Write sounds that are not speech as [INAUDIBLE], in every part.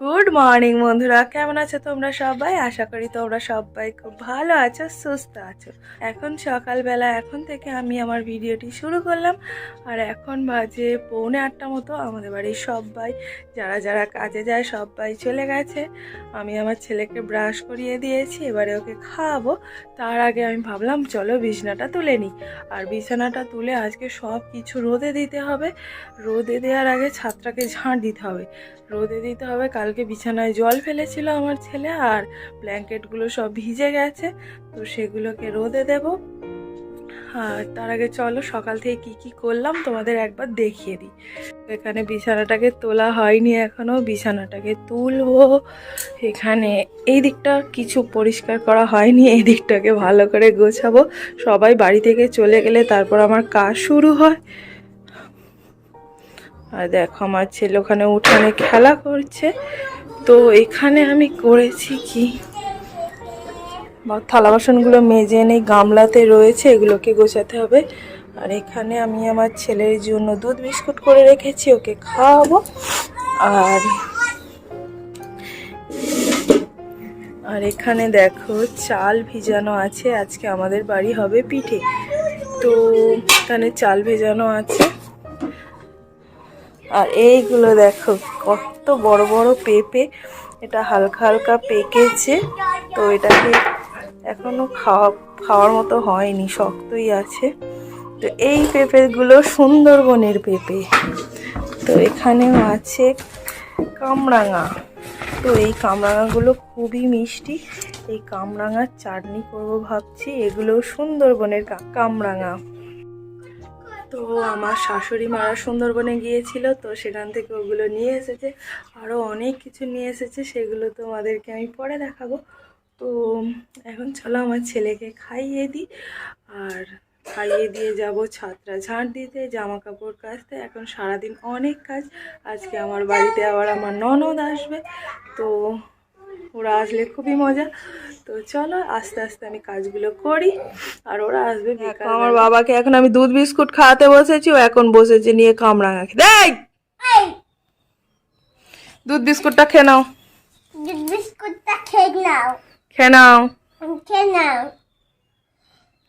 Good morning বন্ধুরা। কেমন আছো তোমরা সবাই? আশা করি তোমরা সবাই খুব ভালো আছো, সুস্থ আছো। এখন সকালবেলা, এখন থেকে আমি আমার ভিডিওটি শুরু করলাম। আর এখন বাজে পৌনে আটটা মতো। আমাদের বাড়ির সবাই, যারা যারা কাজে যায়, সবাই চলে গেছে। আমি আমার ছেলেকে ব্রাশ করিয়ে দিয়েছি, এবারে ওকে খাওয়াবো। তার আগে আমি ভাবলাম, চলো বিছানাটা তুলে নিই। আর বিছানাটা তুলে আজকে সব কিছু রোদে দিতে হবে। রোদে দেওয়ার আগে ছাদটাকে ঝাঁট দিতে হবে। রোদে দিতে হবে কালকে বিছানায় জল ফেলেছিল আমার ছেলে আর ব্ল্যাঙ্কেটগুলো সব ভিজে গেছে, তো সেগুলোকে রোদে দেব। আর তার আগে চলো, সকাল থেকে কি কি করলাম তোমাদের একবার দেখিয়ে দিই। এখানে বিছানাটাকে তোলা হয়নি এখনও বিছানাটাকে তুলবো। এখানে এই দিকটা কিছু পরিষ্কার করা হয়নি, এই দিকটাকে ভালো করে গোছাবো। সবাই বাড়ি থেকে চলে গেলে তারপর আমার কাজ শুরু হয়। আর দেখো, আমার ছেলে ওখানে উঠানে খেলা করছে। তো এখানে আমি করেছি কি? থালা বাসনগুলো মেজে এনে গামলাতে রয়েছে, এগুলোকে গোছাতে হবে। আর এখানে আমি আমার ছেলের জন্য দুধ বিস্কুট করে রেখেছি, ওকে খাওয়াবো। আর আর এখানে দেখো, চাল ভিজানো আছে, আজকে আমাদের বাড়ি হবে পিঠে। তো, এখানে চাল ভেজানো আছে। আর এইগুলো দেখো, কত বড় বড় পেঁপে। এটা হালকা হালকা পেকেছে, তো এটাকে এখনও খাওয়া, খাওয়ার মতো হয়নি, শক্তই আছে। তো এই পেঁপেগুলো সুন্দরবনের পেঁপে। তো এখানেও আছে কামরাঙা। তো এই কামরাঙাগুলো খুবই মিষ্টি। এই কামরাঙার চাটনি করব ভাবছি, এগুলো সুন্দরবনের কামরাঙা। তো আমার শাশুড়ি মারা সুন্দরবনে গিয়েছিল, তো সেখান থেকে ওগুলো নিয়ে এসেছে। আরও অনেক কিছু নিয়ে এসেছে, সেগুলো তোমাদেরকে আমি পরে দেখাবো। তো এখন চলো আমার ছেলেকে খাইয়ে দিই। আর খাইয়ে দিয়ে যাব ছাত্রা ঝাঁট দিতে জামা কাপড় কাচতে। এখন সারাদিন অনেক কাজ, আজকে আমার বাড়িতে আবার আমার ননদ আসবে। তো ওরা আসলে খুবই মজা। তো চলো আস্তে আস্তে আমি কাজগুলো করি। আর ওরা আসবে আমার বাবাকে এখন আমি দুধ বিস্কুট খাওয়াতে বসেছি ও এখন বসেছে নিয়ে কামড়াঙা খেতে এই! দুধ বিস্কুটটা খেয়ে নাও। দুধ বিস্কুটটা খেয়ে নাও। খেয়ে নাও। খেয়ে নাও।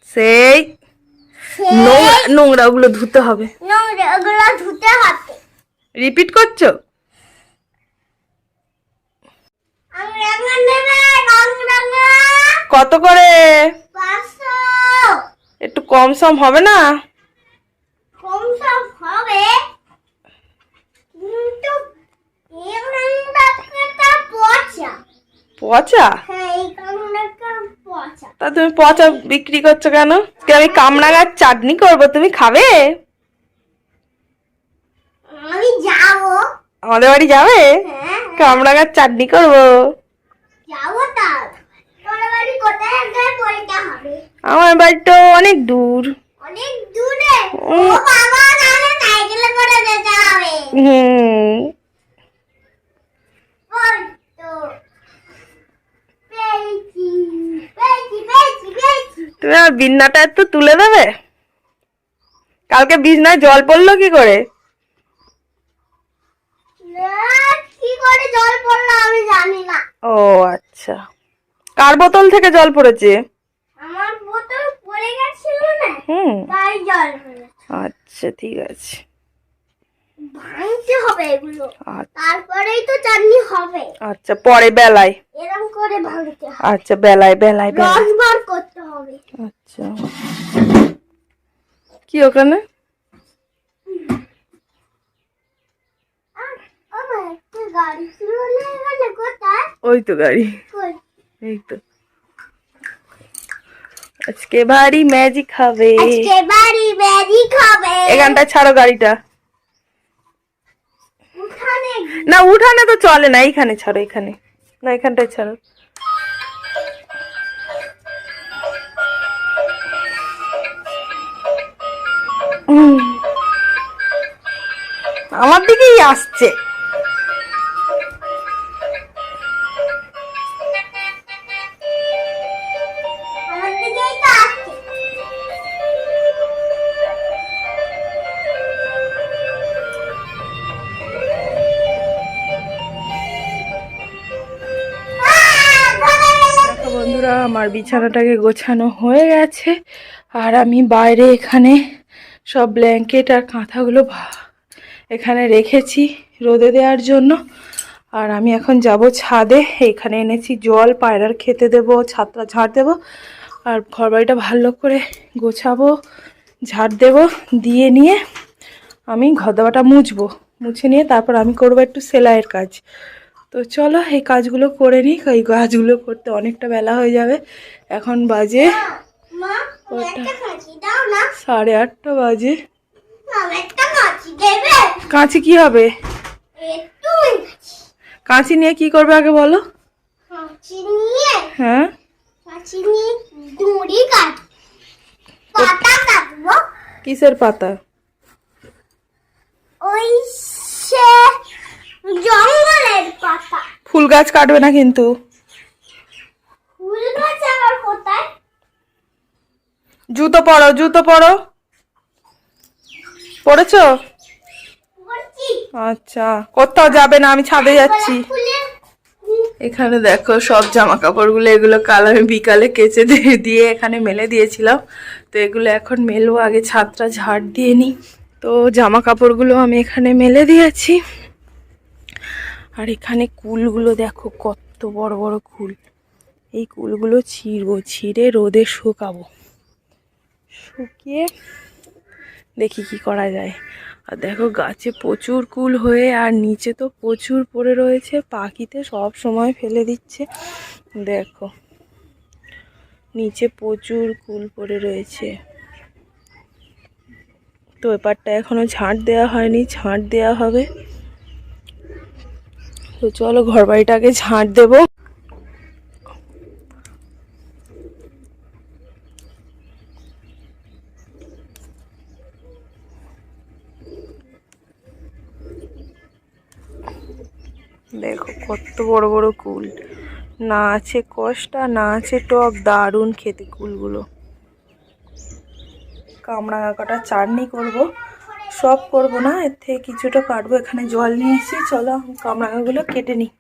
সেই নোংরা নোংরাগুলো ধুতে হবে। নোংরা ওগুলো ধুতে হবে। রিপিট করছ আমি রান্না নেবে রং রান্না কত করে? একটু কম সম হবে না? কম সব হবে কিন্তু পচা? তা তুমি পচা বিক্রি করছ কেন? কি আমি কামরাঙার চাটনি করব তুমি খাবে? আমি যাব। আমাদের বাড়ি যাবে? হ্যাঁ। কামরাঙার চাটনি করব। আমার বাড়ি তো অনেক দূর। অনেক দূরে? ও বাবা সাইকেলে করে যেতে হবে। হুম। তুমি আমার বিন্নাটা একটু তুলে দেবে? কালকে বিছনায় জল পড়ল কি করে না, কি করে জল পড়ল আমি জানি না। ও আচ্ছা। কার বোতল থেকে জল পড়েছে? আমার বোতল পড়ে গেছিল না হুম। তাই জল পড়েছে। আচ্ছা ঠিক আছে। ভাঙতে হবে এগুলো। আচ্ছা, তারপরেই তো চাটনি হবে। আচ্ছা পরে বেলায়। এরকম করে ভাঙতে হবে। আচ্ছা বেলায় বেলায় বেলায়। বার করতে হবে। আচ্ছা। কি ওখানে আর আমার একটা গাড়ি ছিল না এখানে কোথায় ওই তো গাড়ি। এই তো। আজকে ম্যাজিক হবে। আজকে বাড়ি বেরি খাবে এখানটা ছাড়ো গাড়িটা। উঠানে না উঠানে তো চলে না এইখানে ছাড়ো এখানে। না এখানটায় ছাড়ো। আমার দিকেই আসছে। আমার বিছানাটাকে গোছানো হয়ে গেছে। আর আমি বাইরে এখানে সব ব্ল্যাঙ্কেট আর কাঁথাগুলো এখানে রেখেছি রোদে দেওয়ার জন্য। আর আমি এখন যাব ছাদে। এখানে এনেছি জল, পায়রার খেতে দেবো, ছাদটা ঝাড় দেবো। আর ঘরবাড়িটা ভালো করে গোছাবো, ঝাড় দেবো, দিয়ে নিয়ে আমি ঘর দাবাটা মুছবো। মুছে নিয়ে তারপর আমি করব একটু সেলাইয়ের কাজ। তো চলো এই কাজগুলো করে নিই এই কাজগুলো করতে অনেকটা বেলা হয়ে যাবে। এখন বাজে সাড়ে আটটা বাজে। কাঁচি কি হবে? কাঁচি। নিয়ে কি করবে আগে বলো? হ্যাঁ? কিসের পাতা? ওই সে জঙ্গলের পাতা। ফুল গাছ কাটবে না কিন্তু। ফুল গাছ আবার কোথায়? জুতো পরো জুতো পরো। পড়েছো আচ্ছা কোথাও যাবে না আমি ছাদে যাচ্ছি। এখানে দেখো সব জামা কাপড়গুলো এগুলো কাল আমি বিকালে কেচে দিয়ে দিয়ে এখানে মেলে দিয়েছিলাম। তো এগুলো এখন মেলবো আগে ছাদটা ঝাড় দিয়ে নিই। তো জামা কাপড়গুলো আমি এখানে মেলে দিয়েছি। আর এখানে কুলগুলো দেখো, কত বড় বড় কুল। এই কুলগুলো ছিঁড়বো, ছিঁড়ে রোদে শুকাবো। শুকিয়ে দেখি কি করা যায়। আর দেখো, গাছে প্রচুর কুল হয়ে, আর নিচে তো প্রচুর পড়ে রয়েছে। পাখিতে সব সময় ফেলে দিচ্ছে। দেখো, নিচে প্রচুর কুল পড়ে রয়েছে। তো এপারটা এখনও ঝাঁট দেওয়া হয়নি, ঝাঁট দেওয়া হবে। তো চলো ঘর বাড়িটাকে ঝাঁট দেবো। দেখো কত বড় বড় কুল। না আছে কষ্টা, না আছে টক, দারুণ খেতে কুলগুলো। কামড়া কাটা চাটনি করব। সব করব না, এর থেকে কিছুটা কাটবো এখানে জল নিয়েছি, চলো কামড়াঙ্গাগুলো কেটে নিই।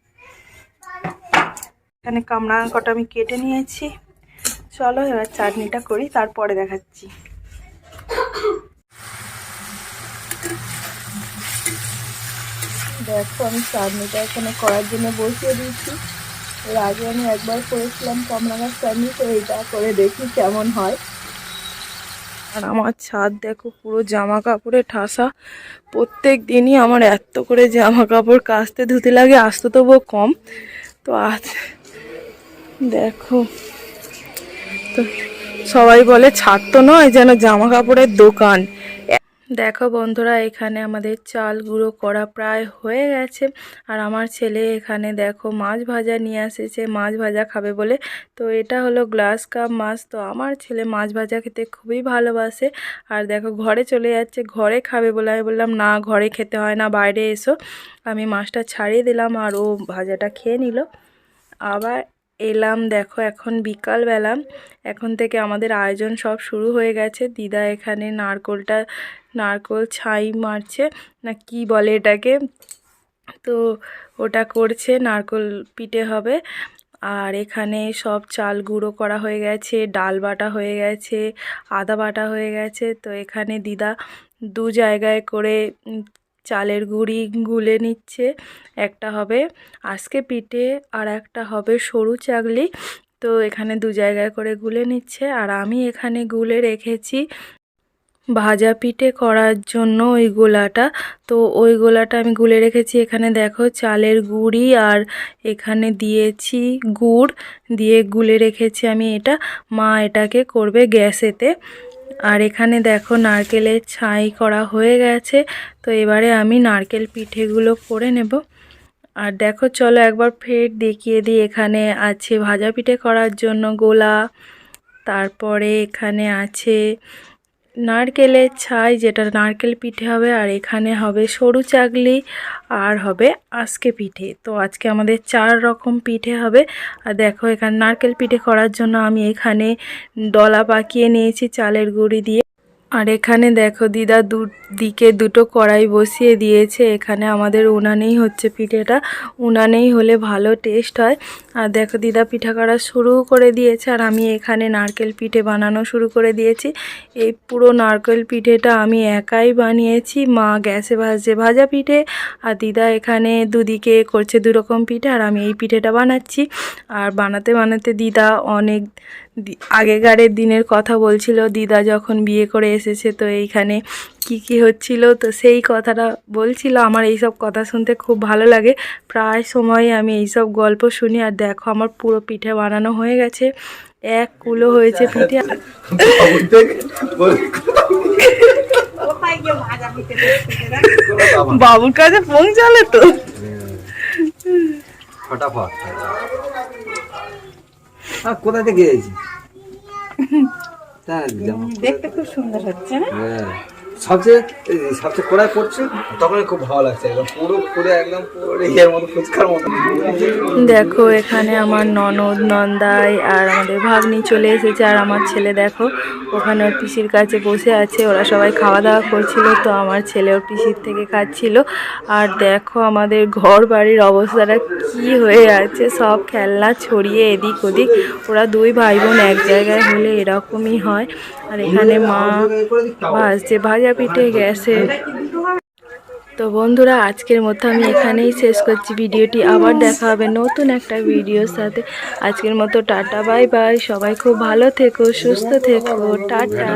এখানে কামড়াঙ্গা কটা আমি কেটে নিয়েছি। চলো এবার চাটনিটা করি, তারপরে দেখাচ্ছি। দেখো, আমি চাটনিটা এখানে করার জন্য বসিয়ে দিয়েছি। এর আগে আমি একবার করেছিলাম কমলা চাটনি, তো এইটা করে দেখি কেমন হয়। আর আমার ছাদ দেখো, পুরো জামা কাপড়ে ঠাসা। প্রত্যেক দিনই আমার এত করে জামা কাপড় কাচতে ধুতে লাগে আসতে তবুও কম। তো আজ দেখো, তো সবাই বলে ছাদ তো নয়, যেন জামা কাপড়ের দোকান। দেখো বন্ধুরা, এখানে আমাদের চাল গুঁড়ো করা প্রায় হয়ে গেছে। আর আমার ছেলে এখানে দেখো মাছ ভাজা নিয়ে এসেছে, মাছ ভাজা খাবে বলে। তো এটা হলো গ্লাস কাপ মাছ। তো আমার ছেলে মাছ ভাজা খেতে খুবই ভালোবাসে। আর দেখো ঘরে চলে যাচ্ছে, ঘরে খাবে বলে আমি বললাম, না, ঘরে খেতে হয় না, বাইরে এসো। আমি মাছটা ছাড়িয়ে দিলাম আর ও ভাজাটা খেয়ে নিল। আবার এলাম, দেখো এখন বিকালবেলা। এখন থেকে আমাদের আয়োজন সব শুরু হয়ে গেছে। দিদা এখানে নারকোলটা, নারকোল ছাই মারছে, না কি বলে এটাকে? তো ওটা করছে, নারকোল পিঠে হবে। আর এখানে সব চাল গুঁড়ো করা হয়ে গেছে, ডাল বাটা হয়ে গেছে, আদা বাটা হয়ে গেছে। তো এখানে দিদা দু জায়গায় করে চালের গুঁড়ি গুলে নিচ্ছে। একটা হবে আজকে পিঠে আর একটা হবে সরু চাগলি। তো এখানে দু জায়গায় করে গুলে নিচ্ছে। আর আমি এখানে গুলে রেখেছি ভাজা পিঠে করার জন্য ওই গোলাটা। তো ওই গোলাটা আমি গুলে রেখেছি। এখানে দেখো চালের গুঁড়ি আর এখানে দিয়েছি গুড়। দিয়ে গুলে রেখেছি আমি এটা। মা এটাকে করবে গ্যাসেতে। আর এখানে দেখো নারকেলের ছাই করা হয়ে গেছে। তো এবারে আমি নারকেল পিঠেগুলো করে নেব। আর দেখো, চলো একবার ফের দেখিয়ে দিই এখানে আছে ভাজা পিঠে করার জন্য গোলা। তারপরে এখানে আছে নারকেলের ছাই যেটা নারকেল পিঠে হবে, আর এখানে হবে সরু চাগলি, আর হবে আজকে পিঠে। তো আজকে আমাদের চার রকম পিঠে হবে। আর দেখো, এখানে নারকেল পিঠে করার জন্য আমি এখানে ডলা পাকিয়ে নিয়েছি চালের গুঁড়ি দিয়ে। আর এখানে দেখো দিদা দু, দিকে দুটো কড়াই বসিয়ে দিয়েছে। এখানে আমাদের উনানেই হচ্ছে পিঠেটা। উনানেই হলে ভালো টেস্ট হয়। আর দেখো দিদা পিঠা করা শুরু করে দিয়েছে। আর আমি এখানে নারকেল পিঠে বানানো শুরু করে দিয়েছি। এই পুরো নারকেল পিঠেটা আমি একাই বানিয়েছি। মা গ্যাসে ভাজছে ভাজা পিঠে। আর দিদা এখানে দুদিকে করছে দু রকম পিঠে। আর আমি এই পিঠেটা বানাচ্ছি। আর বানাতে বানাতে দিদা অনেক আগেকারের দিনের কথা বলছিল দিদা যখন বিয়ে করে এসেছে তো এইখানে কি কি হচ্ছিল তো সেই কথাটা বলছিল। আমার এই সব কথা শুনতে খুব ভালো লাগে। প্রায় সময় আমি এই সব গল্প শুনি আর দেখো আমার পুরো পিঠে বানানো হয়ে গেছে। এক কুলো হয়েছে পিঠে। [LAUGHS] বাবুর কাছে পৌঁছালে তো। ফটাফট। কোথা থেকে এসেছি দেখতে খুব সুন্দর হচ্ছে না? হ্যাঁ। সবচেয়ে সবচেয়ে কোড়ায় পড়ছে খুব ভালো লাগছে একদম পুরো পুরো একদম পুরো ইয়ের মতো ফুচকার মতো দেখো এখানে আমার ননদ নন্দাই আর আমাদের ভাগ্নি চলে এসেছে আর আমার ছেলে দেখো ওখানে ওর পিসির কাছে বসে আছে ওরা সবাই খাওয়া দাওয়া করছিল তো আমার ছেলে ওর পিসির থেকে খাচ্ছিল আর দেখো আমাদের ঘর বাড়ির অবস্থাটা কি হয়ে আছে সব খেলনা ছড়িয়ে এদিক ওদিক ওরা দুই ভাই বোন এক জায়গায় হলে এরকমই হয় আর এখানে মা ভাজছে ভাজা পিঠে গেছে। তো বন্ধুরা, আজকের মতো আমি এখানেই শেষ করছি। ভিডিওটি আবার দেখা হবে নতুন একটা ভিডিওর সাথে। আজকের মতো টাটা, বাই বাই। সবাই খুব ভালো থেকো, সুস্থ থেকো। টাটা।